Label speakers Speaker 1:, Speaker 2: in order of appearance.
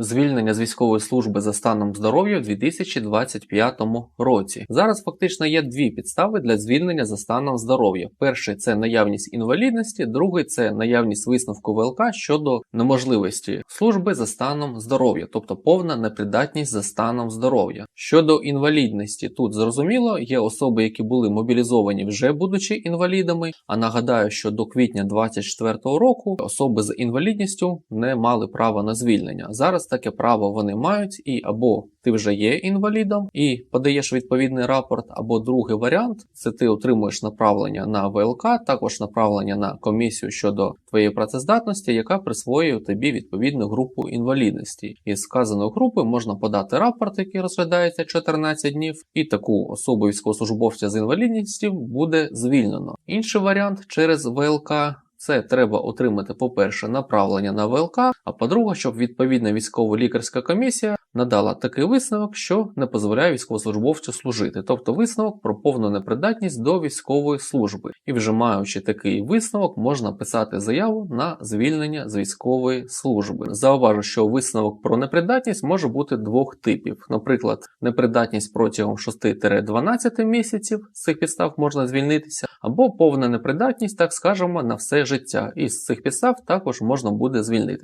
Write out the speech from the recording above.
Speaker 1: звільнення з військової служби за станом здоров'я у 2025 році. Зараз фактично є дві підстави для звільнення за станом здоров'я. Перший це наявність інвалідності, другий це наявність висновку ВЛК щодо неможливості служби за станом здоров'я, тобто повна непридатність за станом здоров'я. Щодо інвалідності, тут зрозуміло, є особи, які були мобілізовані вже будучи інвалідами. А нагадаю, що до квітня 2024 року особи з інвалідністю не мали права на звільнення. Зараз таке право вони мають, і або ти вже є інвалідом і подаєш відповідний рапорт, або другий варіант це ти отримуєш направлення на ВЛК, також направлення на комісію щодо твоєї працездатності, яка присвоює тобі відповідну групу інвалідності. Із сказаної групи можна подати рапорт, який розглядається 14 днів, і таку особу військовослужбовця з інвалідністю буде звільнено. Інший варіант через ВЛК. Це треба отримати, по-перше, направлення на ВЛК, а по-друге, щоб відповідна військово-лікарська комісія надала такий висновок, що не дозволяє військовослужбовцю служити, тобто висновок про повну непридатність до військової служби. І вже маючи такий висновок, можна писати заяву на звільнення з військової служби. Зауважу, що висновок про непридатність може бути двох типів. Наприклад, непридатність протягом 6-12 місяців з цих підстав можна звільнитися, або повна непридатність, так скажемо, на все життя. І з цих підстав також можна буде звільнитися.